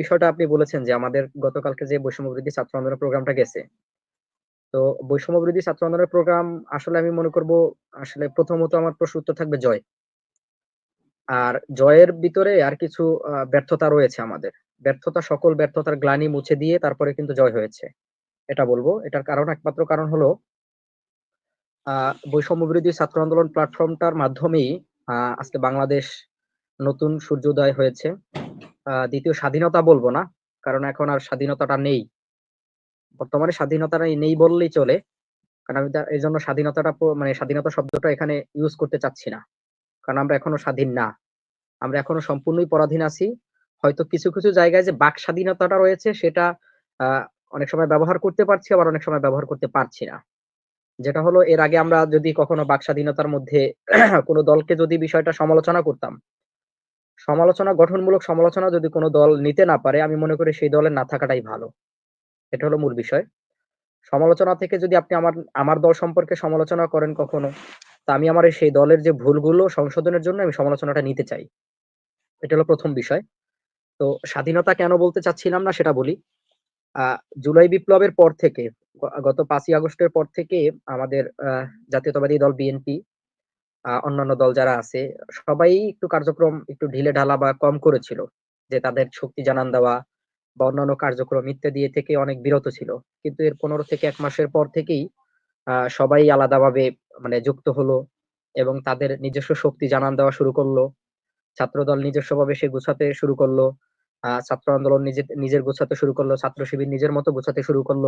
বিষয়টা আপনি বলেছেন যে আমাদের গতকালকে যে বৈষম্য বৃদ্ধি ছাত্র আন্দোলন প্রোগ্রামটা গেছে। তো বৈষম্য বৃদ্ধি ছাত্র আন্দোলনের প্রোগ্রাম আসলে আমি মনে করব আসলে প্রথমত আমার প্রশ্ন উত্তর থাকবে জয়। আর জয়ের ভিতরে আর কিছু ব্যর্থতা রয়েছে আমাদের। ব্যর্থতা সকল ব্যর্থতার গ্লানি মুছে দিয়ে তারপরে কিন্তু জয় হয়েছে। এটা বলব। এটার কারণ একমাত্র কারণ হলো বৈষম্য বিরোধী ছাত্র আন্দোলন প্ল্যাটফর্মটার মাধ্যমেই আজকে বাংলাদেশ নতুন সূর্যোদয় হয়েছে। দ্বিতীয় স্বাধীনতা বলব না, কারণ এখন আর স্বাধীনতাটা নেই। বর্তমানে স্বাধীনতাটা নেই বললেই চলে, কারণ আমি এই জন্য স্বাধীনতাটা মানে স্বাধীনতা শব্দটা এখানে ইউজ করতে চাচ্ছি না। কারণ আমরা এখনও স্বাধীন না। আমরা এখনও সম্পূর্ণই পরাধীন আছি। হয়তো কিছু কিছু জায়গায় যে বাক স্বাধীনতাটা রয়েছে সেটা অনেক সময় ব্যবহার করতে পারছি, আবার অনেক সময় ব্যবহার করতে পারছি না। যেটা হলো, এর আগে আমরা যদি কখনো বাক স্বাধীনতার মধ্যে কোনো দলকে যদি বিষয়টা সমালোচনা করতাম সমালোচনা, গঠনমূলক সমালোচনা যদি কোনো দল নিতে না পারে, আমি মনে করি সেই দলের না থাকাটাই ভালো। এটা হলো মূল বিষয়। সমালোচনা থেকে যদি আপনি আমার আমার দল সম্পর্কে সমালোচনা করেন কখনো, তা আমি আমার সেই দলের যে ভুলগুলো সংশোধনের জন্য আমি সমালোচনাটা নিতে চাই। এটা হলো প্রথম বিষয়। তো স্বাধীনতা কেন বলতে চাচ্ছিলাম না সেটা বলি। জুলাই বিপ্লবের পর থেকে গত পাঁচই আগস্টের পর থেকে আমাদের জাতীয়তাবাদী দল বিএনপি অন্যান্য দল যারা আছে, সবাই একটু কার্যক্রম একটু ঢিলে ঢালা বা কম করেছিল, যে তাদের শক্তি জানান দেওয়া বা অন্যান্য কার্যক্রম ইত্যাদি থেকে অনেক বিরত ছিল। কিন্তু এর পনেরো থেকে এক মাসের পর থেকেই সবাই আলাদাভাবে মানে যুক্ত হলো এবং তাদের নিজস্ব শক্তি জানান দেওয়া শুরু করল। ছাত্রদল নিজস্বভাবে সে গুছাতে শুরু করল। ছাত্র আন্দোলন নিজে, নিজের গোছাতে শুরু করল, ছাত্র শিবির নিজের মতো গোছাতে শুরু করল,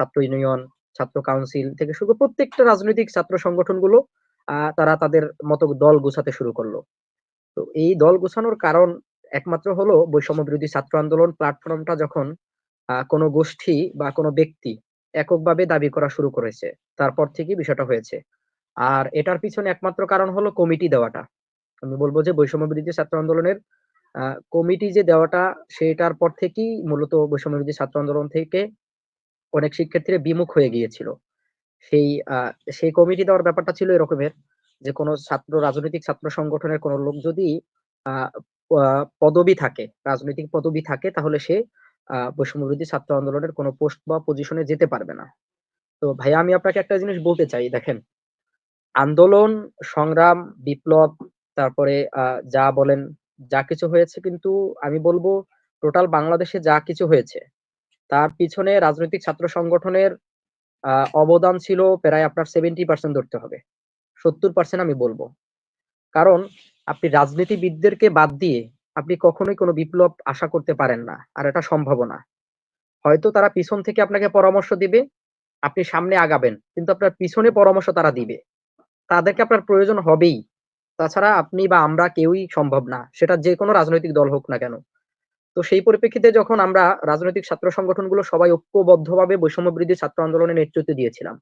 ছাত্র ইউনিয়ন, ছাত্র কাউন্সিল থেকে শুরু প্রত্যেকটা রাজনৈতিক ছাত্র সংগঠনগুলো তারা তাদের মতো দল গোছাতে শুরু করল। তো এই দল গোছানোর কারণ একমাত্র হলো বৈষম্য বিরোধী ছাত্র আন্দোলন প্ল্যাটফর্মটা যখন কোনো গোষ্ঠী বা কোনো ব্যক্তি এককভাবে দাবি করা শুরু করেছে, তারপর থেকেই বিষয়টা হয়েছে। আর এটার পিছনে একমাত্র কারণ হলো কমিটি দেওয়াটা। আমি বলব যে বৈষম্য বিরোধী ছাত্র আন্দোলনের কমিটি যে দেওয়াটা, সেটার পর থেকেই মূলত বৈষম্য বিরোধী ছাত্র আন্দোলন থেকে অনেক শিক্ষার্থীরা বিমুখ হয়ে গিয়েছিল। সেই সেই কমিটি দেওয়ার ব্যাপারটা ছিল এরকমের যে, কোনো ছাত্র, রাজনৈতিক ছাত্র সংগঠনের কোনো লোক যদি পদবি থাকে, রাজনৈতিক পদবি থাকে, তাহলে সে বৈষম্য বিরোধী ছাত্র আন্দোলনের কোনো পোস্ট বা পজিশনে যেতে পারবে না। তো ভাইয়া, আমি আপনাকে একটা জিনিস বলতে চাই, দেখেন। আন্দোলন, সংগ্রাম, বিপ্লব, তারপরে যা বলেন, যা কিছু হয়েছে কিন্তু আমি বলব, টোটাল বাংলাদেশে যা কিছু হয়েছে, তার পিছনে রাজনৈতিক ছাত্র সংগঠনের অবদান ছিল প্রায় আপনার সেভেন্টি পার্সেন্ট ধরতে হবে। সত্তর পার্সেন্ট আমি বলব। কারণ আপনি রাজনীতিবিদদেরকে বাদ দিয়ে আপনি কখনোই কোনো বিপ্লব আশা করতে পারেন না, আর এটা সম্ভব না। হয়তো তারা পিছন থেকে আপনাকে পরামর্শ দিবে, আপনি সামনে আগাবেন, কিন্তু আপনার পিছনে পরামর্শ তারা দিবে। তাদেরকে আপনার প্রয়োজন হবেই। তাছাড়া আপনি বা আমরা কেউই সম্ভব না, সেটা যে কোনো রাজনৈতিক দল হোক না কেন। তো সেই পরিপ্রেক্ষিতে যখন আমরা রাজনৈতিক ছাত্র সংগঠনগুলো সবাই ঐক্যবদ্ধভাবে বৈষম্য বৃদ্ধি ছাত্র আন্দোলনের নেতৃত্ব দিয়েছিলাম।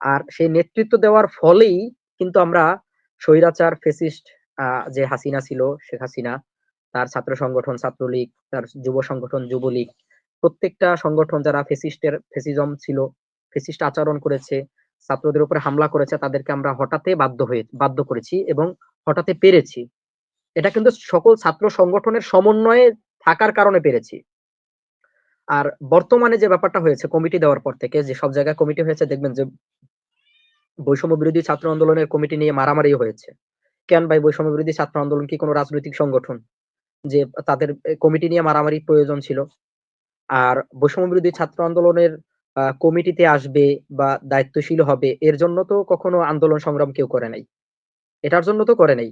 আর সেই নেতৃত্ব দেওয়ার ফলেই কিন্তু আমরা স্বৈরাচার, ফেসিস্ট যে হাসিনা ছিল, শেখ হাসিনা, তার ছাত্র সংগঠন, ছাত্রলীগ, তার যুব সংগঠন, যুবলীগ, প্রত্যেকটা সংগঠন যারা ফেসিস্টের ফেসিজম ছিল, ফেসিস্ট আচরণ করেছে, ছাত্রদের উপরে হামলা করেছে, তাদেরকে আমরা হঠাতে বাধ্য হয়ে, বাধ্য করেছি এবং হঠাতে পেরেছি। এটা কিন্তু সকল ছাত্র সংগঠনের সমন্বয়ে থাকার কারণে পেরেছি। আর বর্তমানে যে ব্যাপারটা হয়েছে কমিটি দেওয়ার পর থেকে, যে সব জায়গায় কমিটি হয়েছে, দেখবেন যে বৈষম্য বিরোধী ছাত্র আন্দোলনের কমিটি নিয়ে মারামারি হয়েছে। কেন ভাই বৈষম্য বিরোধী ছাত্র আন্দোলন কি কোনো রাজনৈতিক সংগঠন? যে তাদের কমিটি নিয়ে মারামারি প্রয়োজন ছিল। আর বৈষম্য বিরোধী ছাত্র আন্দোলনের কমিটিতে আসবে বা দায়িত্বশীল হবে, এর জন্য তো কখনো আন্দোলন সংগ্রাম কেউ করে নাই। এটার জন্য তো করে নাই।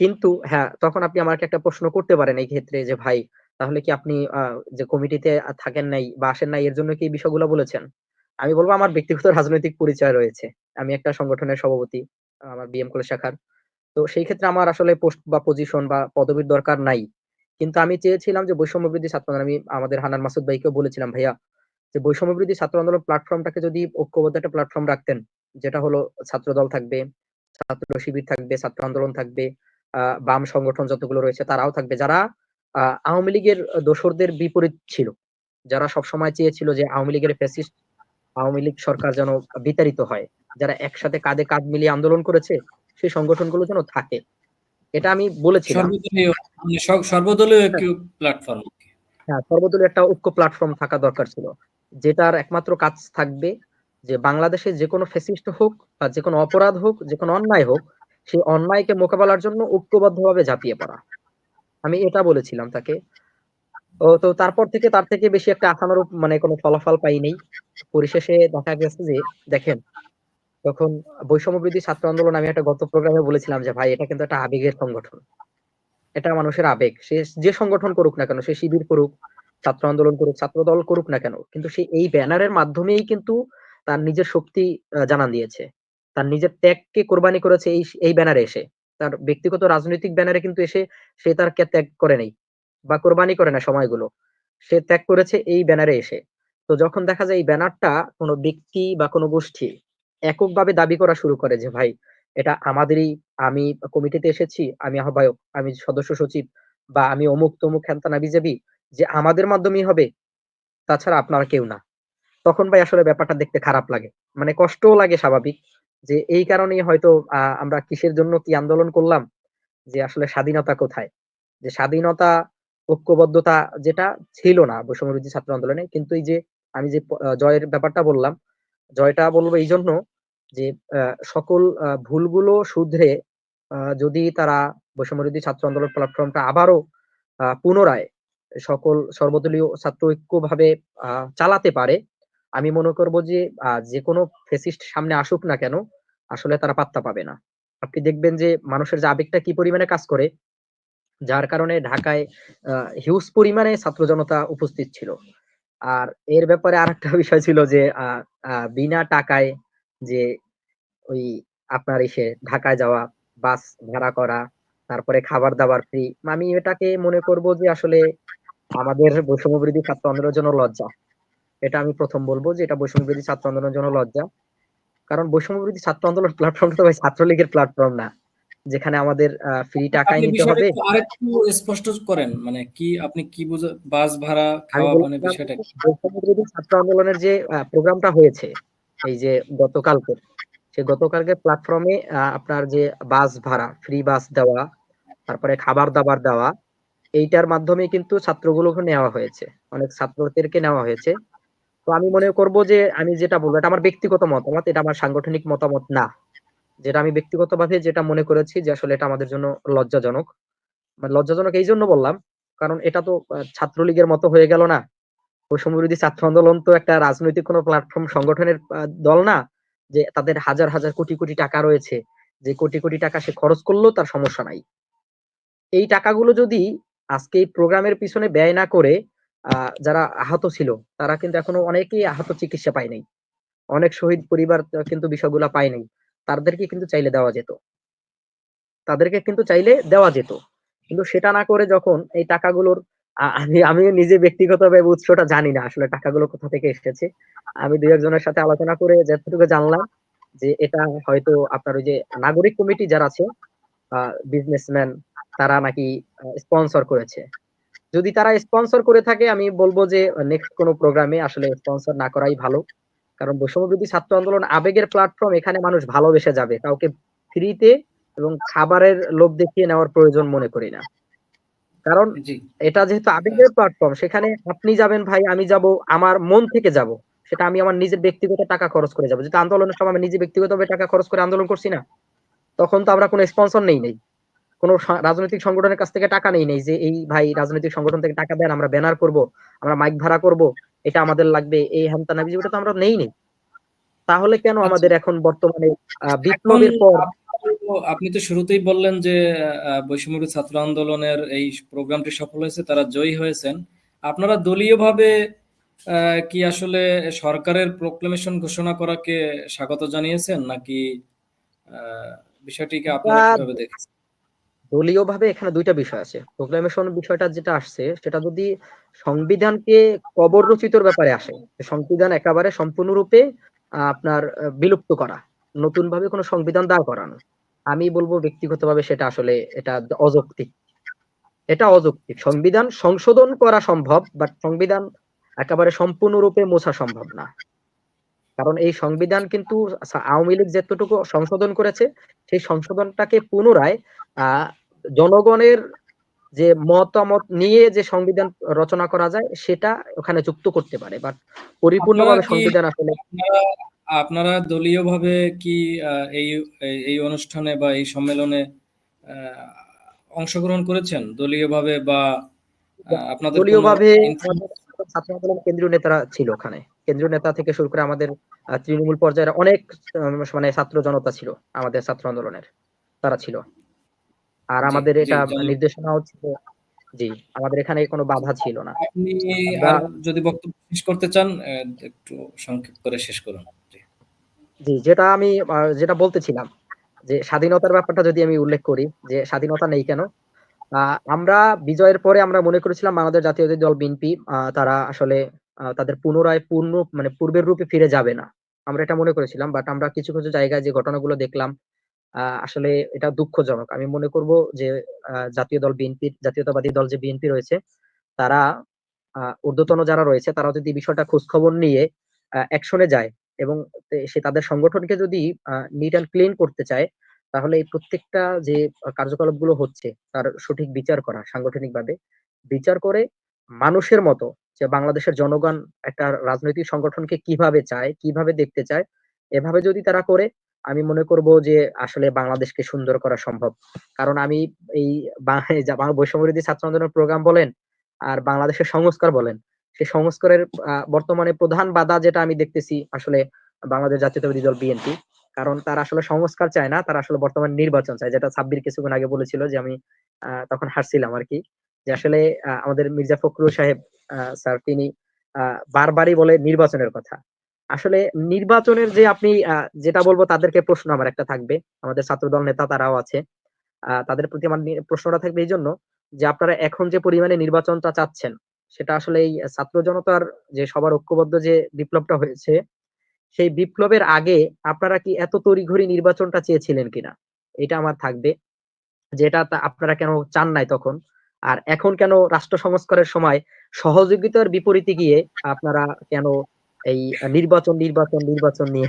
কিন্তু হ্যাঁ তখন আপনি আমাকে একটা প্রশ্ন করতে পারেন এই ক্ষেত্রে যে, ভাই, তাহলে কি আপনি যে, কমিটিতে থাকেন নাই বা আসেন নাই, এর জন্য কি বিষয়গুলো বলেছেন? আমি বলব, আমার ব্যক্তিগত রাজনৈতিক পরিচয় রয়েছে। আমি একটা সংগঠনের সভাপতি, আমার বিএম কলেজ শাখার। তো সেই ক্ষেত্রে আমার আসলে পোস্ট বা পজিশন বা পদবীর দরকার নাই। কিন্তু আমি চেয়েছিলাম যে, বৈষম্য বৃদ্ধি ছাত্র আমি আমাদের হানান মাসুদ ভাইকেও বলেছিলাম, ভাইয়া, যে, বৈষম্য বৃদ্ধি ছাত্র আন্দোলন প্ল্যাটফর্মটাকে যদি ঐক্যবদ্ধ একটা প্ল্যাটফর্ম রাখতেন, যেটা হলো ছাত্র দল থাকবে, ছাত্র শিবির থাকবে, ছাত্র আন্দোলন থাকবে বাম সংগঠন যতগুলো রয়েছে তারাও থাকবে। যারা আওয়ামী লীগের দোসরদের বিপরীত ছিল যারা সবসময় চেয়েছিল যে আওয়ামী লীগের ফ্যাসিস্ট আওয়ামী লীগ সরকার যেন বিতাড়িত হয় যারা একসাথে কাঁধে কাঁধ মিলিয়ে আন্দোলন করেছে সেই সংগঠনগুলো যেন থাকে। এটা আমি বলেছিলাম। সর্বদলীয় মানে একটি প্ল্যাটফর্ম হ্যাঁ সর্বদলীয় একটা ঐক্য প্ল্যাটফর্ম থাকা দরকার ছিল যেটার একমাত্র কাজ থাকবে যে বাংলাদেশে যে কোনো ফেসিস্ট হোক বা যে কোনো অপরাধ হোক যে কোনো অন্যায় হোক সেই অন্যায়কে মোকাবেলার জন্য ঐক্যবদ্ধভাবে ঝাঁপিয়ে পড়া। আমি এটা বলেছিলাম তাকে। ও তো তারপর থেকে তার থেকে বেশি একটা আশানুরূপ মানে কোনো ফলাফল পাইনি পরিশেষে দেখা গেছে যে, দেখেন তখন বৈষম্য বৃদ্ধি ছাত্র আন্দোলন আমি একটা গত প্রোগ্রামে বলেছিলাম যে, ভাই, এটা কিন্তু একটা আবেগের সংগঠন। এটা মানুষের আবেগ। সে যে সংগঠন করুক না কেন, সে শিবির করুক, ছাত্র আন্দোলন করুক, ছাত্র দল করুক না কেন, কিন্তু সে এই ব্যানারের মাধ্যমেই কিন্তু তার নিজের শক্তি জানান দিয়েছে। তার নিজের ত্যাগকে কোরবানি করেছে এই এই ব্যানারে এসে। তার ব্যক্তিগত রাজনৈতিক ব্যানারে কিন্তু এসে সে তার কে ত্যাগ করে নেই বা কোরবানি করে না সময়গুলো। সে ত্যাগ করেছে এই ব্যানারে এসে। তো যখন দেখা যায় এই ব্যানারটা কোনো ব্যক্তি বা কোনো গোষ্ঠী এককভাবে দাবি করা শুরু করে যে, ভাই, এটা আমাদেরই, আমি কমিটিতে এসেছি, আমি আহ্বায়ক, আমি সদস্য সচিব বা আমি অমুক তমুক হ্যান্তানা বিজেপি, যে আমাদের মাধ্যমেই হবে, তাছাড়া আপনারা কেউ না। তখন ভাই আসলে ব্যাপারটা দেখতে খারাপ লাগে। মানে কষ্টও লাগে স্বাভাবিক। যে এই কারণেই হয়তো আমরা কিসের জন্য কি আন্দোলন করলাম? যে আসলে স্বাধীনতা কোথায়? যে স্বাধীনতা, ঐক্যবদ্ধতা যেটা ছিল না বৈষম্যবিরোধী ছাত্র আন্দোলনে, কিন্তু এই যে আমি যে জয়ের ব্যাপারটা বললাম, জয়টা বলব এই জন্য যে সকল ভুলগুলো শুধরে যদি তারা বৈষম্যবিরোধী ছাত্র আন্দোলন প্ল্যাটফর্মটা আবারও পুনরায় সকল সর্বদলীয় ছাত্র ঐক্যভাবে চালাতে পারে, আমি মনে করব যে যে কোনো ফেসিস্ট সামনে আসুক না কেন আসলে তারা পাত্তা পাবে না। আপনি দেখবেন যে মানুষের যে আবেগটা কি পরিমাণে কাজ করে, যার কারণে ঢাকায় হিউজ পরিমাণে ছাত্র জনতা উপস্থিত ছিল। আর এর ব্যাপারে আর একটা বিষয় ছিল যে বিনা টাকায় যে ওই আপনার এসে ঢাকায় যাওয়া, বাস ভাড়া করা, তারপরে খাবার দাবার ফ্রি আমি এটাকে মনে করব যে আসলে আমাদের বৈষম্য বিরোধী ছাত্র আন্দোলনের জন্য লজ্জা। এটা আমি প্রথম বলব যে এটা বৈষম্য বিরোধী ছাত্র আন্দোলনের জন্য লজ্জা। কারণ বৈষম্য বিরোধী ছাত্র আন্দোলন প্ল্যাটফর্মটা তো ভাই ছাত্রলীগের প্ল্যাটফর্ম না। যেখানে আমাদের ফ্রি টাকায় নিতে হবে। আরেকটু স্পষ্ট করেন মানে কি আপনি কি বুঝে বাস ভাড়া খাওয়া মানে বিষয়টা বৈষম্য বিরোধী ছাত্র আন্দোলনের যে প্রোগ্রামটা হয়েছে এই যে গতকালকে সে গতকালকে প্ল্যাটফর্মে আপনার যে বাস ভাড়া ফ্রি বাস দেওয়া তারপরে খাবার দাবার দেওয়া এইটার মাধ্যমে কিন্তু ছাত্রগুলোকে নেওয়া হয়েছে। অনেক ছাত্রদেরকে নেওয়া হয়েছে। তো আমি মনে করব যে আমি যেটা বলব, এটা আমার ব্যক্তিগত মতামত, এটা আমার সাংগঠনিক মতামত না। যেটা আমি ব্যক্তিগতভাবে যেটা মনে করেছি যে আসলে এটা আমাদের জন্য লজ্জাজনক। মানে লজ্জাজনক এই জন্য বললাম, কারণ এটা তো ছাত্রলীগের মতো হয়ে গেল না। বৈষম্যবিরোধী ছাত্র আন্দোলন তো একটা রাজনৈতিক কোনো প্ল্যাটফর্ম সংগঠনের দল না, যে তাদের হাজার হাজার কোটি কোটি টাকা রয়েছে। যে কোটি কোটি টাকা সে খরচ করলেও তার সমস্যা নাই। এই টাকাগুলো যদি আজকে এই প্রোগ্রামের পিছনে ব্যয় না করে যারা আহত ছিল, তারা কিন্তু এখনও অনেকেই আহত চিকিৎসা পায় নাই। অনেক শহীদ পরিবার কিন্তু বিষয়গুলো পায় নাই। তাদেরকে কিন্তু চাইলে দেওয়া যেত। তাদেরকে কিন্তু চাইলে দেওয়া যেত। কিন্তু সেটা না করে যখন এই টাকাগুলোর আমি আমি নিজে ব্যক্তিগতভাবে উৎসটা জানি না আসলে টাকাগুলো কোথা থেকে এসেছে। আমি দুই একজনের সাথে আলোচনা করে যতটুকু জানলাম যে এটা হয়তো আপনার ওই যে নাগরিক কমিটি যারা আছে বিজনেসম্যান তারা নাকি স্পন্সর করেছে। যদি তারা স্পন্সর করে থাকে আমি বলব যে নেক্সট কোনো প্রোগ্রামে আসলে স্পন্সর না করাই ভালো। কারণ বৈষম্যবিরোধী ছাত্র আন্দোলন আবেগের প্ল্যাটফর্ম এখানে মানুষ ভালোবেসে যাবে। কাউকে ফ্রিতে এবং খাবারের লোভ দেখিয়ে নেওয়ার প্রয়োজন মনে করি না। কারণ এটা যেহেতু আবেগের প্ল্যাটফর্ম সেখানে আপনি যাবেন ভাই আমি যাব আমার মন থেকে যাব। সেটা আমি আমার নিজের ব্যক্তিগত টাকা খরচ করে যাব। যেহেতু আন্দোলনের সময় আমি নিজে ব্যক্তিগতভাবে টাকা খরচ করে আন্দোলন করছি না তখন তো আমরা কোনো স্পন্সর নেই নেই। কোন রাজনৈতিক সংগঠনের কাছ থেকে টাকা নেই নেই যে এই ভাই রাজনৈতিক সংগঠন থেকে টাকা দেন আমরা ব্যানার করব আমরা মাইক ভাড়া করব এটা আমাদের লাগবে এই হ্যান্তানা ওটা তো আমরা নেই নেই তাহলে কেন আচ্ছা। আমাদের এখন বর্তমানে বিপ্লবের পর আপনি তো শুরুতেই বললেন যে বৈষম্য ছাত্র আন্দোলনের এই প্রোগ্রামটি সফল হয়েছে তারা জয়ী হয়েছেন। আপনারা দলীয়ভাবে কি আসলে সরকারের প্রোক্লেমেশন ঘোষণা করাকে স্বাগত জানিয়েছেন নাকি বিষয়টিকে আপনারা কীভাবে দেখেছেন? দলীয়ভাবে এখানে দুইটা বিষয় আছে। প্রোক্লামেশন বিষয়টা যেটা আসছে, সেটা যদি সংবিধানকে কবর রচিতর ব্যাপারে আসে সংবিধান একেবারে সম্পূর্ণরূপে আপনার বিলুপ্ত করা নতুন ভাবে কোনো সংবিধান দাঁড় করানো, আমি বলব ব্যক্তিগতভাবে সেটা আসলে এটা অযৌক্তিক। এটা অযৌক্তিক। সংবিধান সংশোধন করা সম্ভব বাট সংবিধান একেবারে সম্পূর্ণরূপে মোছা সম্ভব না। কারণ এই সংবিধান কিন্তু আওয়ামী লীগ যতটুকু সংশোধন করেছে, সেই সংশোধনটাকে পুনরায় জনগণের যে মতামত নিয়ে যে সংবিধান রচনা করা যায় সেটা ওখানে যুক্ত করতে পারে। বাট পরিপূর্ণভাবে সংবিধান আসলে আপনারা দলীয়ভাবে কি এই এই- অনুষ্ঠানে বা এই সম্মেলনে অংশগ্রহণ করেছেন? দলীয়ভাবে বা আপনাদের দলীয়ভাবে ছাত্র আন্দোলন কেন্দ্রীয় নেতারা ছিল ওখানে। কেন্দ্রীয় নেতা থেকে শুরু করে আমাদের তৃণমূল পর্যায়ের অনেক মানে ছাত্র জনতা ছিল আমাদের ছাত্র আন্দোলনের তারা ছিল। আর আমাদের এটা। নির্দেশনাও ছিল জি আমাদের এখানে কোনো বাধা ছিল না আপনি যদি বক্তব্য শেষ করতে চান একটু সংক্ষেপ করে শেষ করুন জি। যেটা আমি যেটা বলতেছিলাম যে স্বাধীনতার ব্যাপারটা যদি আমি উল্লেখ করি যে স্বাধীনতা নেই কেন আহ, আমরা বিজয়ের পরে আমরা মনে করেছিলাম বাংলাদেশ জাতীয় দল বিএনপি তারা আসলে তাদের পুনরায় পূর্ণ মানে পূর্বের রূপে ফিরে যাবে না আমরা এটা মনে করেছিলাম বাট আমরা কিছু কিছু জায়গায় যে ঘটনাগুলো দেখলাম আসলে এটা দুঃখজনক। আমি মনে করব যে জাতীয় দল বিএনপি, জাতীয়তাবাদী দল যে বিএনপি রয়েছে, তারা ঊর্ধ্বতন যারা রয়েছে, তারা যদি বিষয়টা খোঁজ খবর নিয়ে অ্যাকশনে যায় এবং সে তাদের সংগঠনকে যদি নিট অ্যান্ড ক্লিন করতে চায়, তাহলে এই প্রত্যেকটা যে কার্যকলাপগুলো হচ্ছে, তার সঠিক বিচার করা সাংগঠনিকভাবে। বিচার করে মানুষের মতো যে, বাংলাদেশের জনগণ একটা রাজনৈতিক সংগঠনকে কীভাবে চায়, কীভাবে দেখতে চায়, এভাবে যদি তারা করে আমি মনে করব যে আসলে বাংলাদেশকে সুন্দর করা সম্ভব। কারণ আমি এই বৈষম্যবিরোধী ছাত্র আন্দোলনের প্রোগ্রাম বলেন আর বাংলাদেশের সংস্কার বলেন, সেই সংস্কারের বর্তমানে প্রধান বাধা যেটা আমি দেখতেছি আসলে বাংলাদেশ জাতীয়তাবাদী দল বিএনপি। কারণ তারা আসলে সংস্কার চায় না, তারা আসলে বর্তমান নির্বাচন চায়। যেটা সাব্বির কিছুক্ষণ আগে বলেছিল যে আমি তখন হাসছিলাম আর কি। যে আসলে আমাদের মির্জা ফখরুল সাহেব স্যার তিনি বারবারই বলে নির্বাচনের কথা। আসলে নির্বাচনের যে আপনি যেটা বলব তাদেরকে প্রশ্ন আমার একটা থাকবে। আমাদের ছাত্রদল নেতা তারাও আছে। তাদের প্রতি আমার প্রশ্নটা থাকবে এই জন্য যে আপনারা এখন যে পরিমাণে নির্বাচনটা চাচ্ছেন, সেটা আসলে এই ছাত্র জনতার যে সবার ঐক্যবদ্ধ যে বিপ্লবটা হয়েছে, সেই বিপ্লবের আগে আপনারা কি এত তড়িঘড়ি নির্বাচনটা চেয়েছিলেন কিনা? এটা আমার থাকবে। যেটা আপনারা কেন চান নাই তখন? আর এখন কেন রাষ্ট্র সংস্কারের সময় সহযোগিতার বিপরীতে গিয়ে আপনারা কেন এই নির্বাচন নির্বাচন নির্বাচন নিয়ে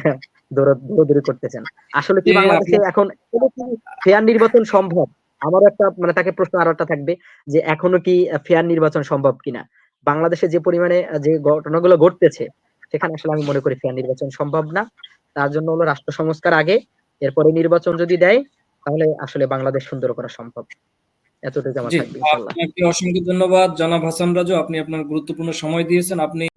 দৌড়- দৌড়াদৌড়ি করতেছেন। আসলে কি বাংলাদেশে এখন ফেয়ার নির্বাচন সম্ভব? আমার একটা মানে তাকে প্রশ্ন আরও একটা থাকবে যে এখনও কি ফেয়ার নির্বাচন সম্ভব কিনা? বাংলাদেশে যে পরিমাণে যে ঘটনাগুলো ঘটতেছে সেখানে আসলে আমি মনে করি ফেয়ার নির্বাচন সম্ভব না। তার জন্য হলো রাষ্ট্র সংস্কার আগে এরপরে নির্বাচন যদি দেয় তাহলে আসলে বাংলাদেশ সুন্দর করা সম্ভব। এতটুকু আমার থাকবে অসংখ্য ধন্যবাদ। জনাব হাসান রাজু আপনি আপনার গুরুত্বপূর্ণ সময় দিয়েছেন। আপনি